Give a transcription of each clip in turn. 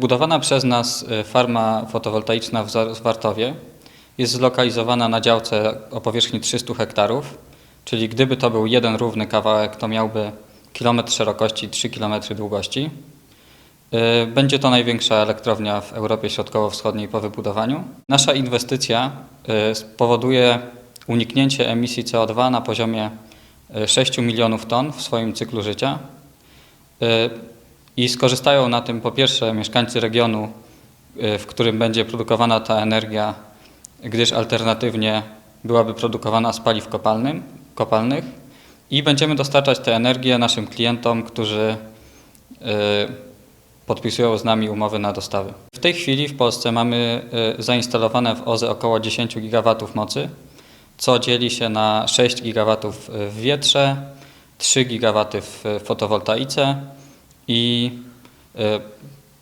Budowana przez nas y, farma fotowoltaiczna w Za- w Wartowie jest zlokalizowana na działce o powierzchni 300 hektarów, czyli gdyby to był jeden równy kawałek, to miałby kilometr szerokości i 3 km długości. Y, Będzie to największa elektrownia w Europie Środkowo-Wschodniej po wybudowaniu. Nasza inwestycja y, spowoduje uniknięcie emisji CO2 na poziomie y, 6 milionów ton w swoim cyklu życia. I skorzystają na tym po pierwsze mieszkańcy regionu, y, w którym będzie produkowana ta energia, gdyż alternatywnie byłaby produkowana z paliw kopalnym, kopalnych i będziemy dostarczać tę energię naszym klientom, którzy y, podpisują z nami umowy na dostawy. W tej chwili w Polsce mamy y, zainstalowane w OZE około 10 GW mocy, co dzieli się na 6 GW w wietrze, 3 GW w fotowoltaice i y,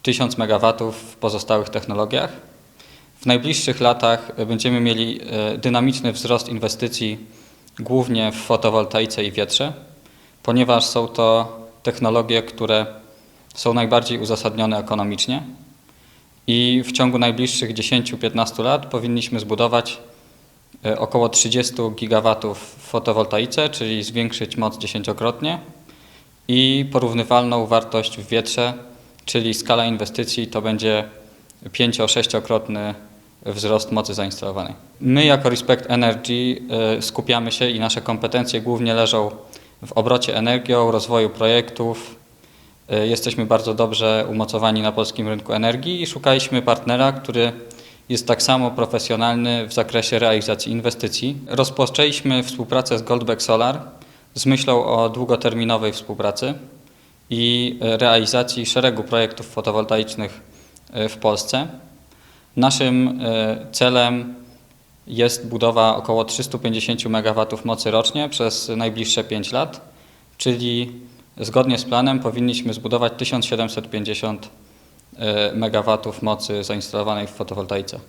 1000 MW w pozostałych technologiach. W najbliższych latach y, będziemy mieli y, dynamiczny wzrost inwestycji głównie w fotowoltaice i wietrze, ponieważ są to technologie, które są najbardziej uzasadnione ekonomicznie i w ciągu najbliższych 10-15 lat powinniśmy zbudować e, około 30 gigawatów w fotowoltaice, czyli zwiększyć moc dziesięciokrotnie i porównywalną wartość w wietrze, czyli skala inwestycji to będzie 5-6-krotny wzrost mocy zainstalowanej. My jako Respect Energy e, skupiamy się i nasze kompetencje głównie leżą w obrocie energią, rozwoju projektów, E, Jesteśmy bardzo dobrze umocowani na polskim rynku energii i szukaliśmy partnera, który jest tak samo profesjonalny w zakresie realizacji inwestycji. Rozpoczęliśmy współpracę z Goldbeck Solar z myślą o długoterminowej współpracy i e, realizacji szeregu projektów fotowoltaicznych e, w Polsce. Naszym e, celem jest budowa około 350 MW mocy rocznie przez najbliższe 5 lat, czyli Zgodnie z planem powinniśmy zbudować 1750 MW mocy zainstalowanej w fotowoltaice.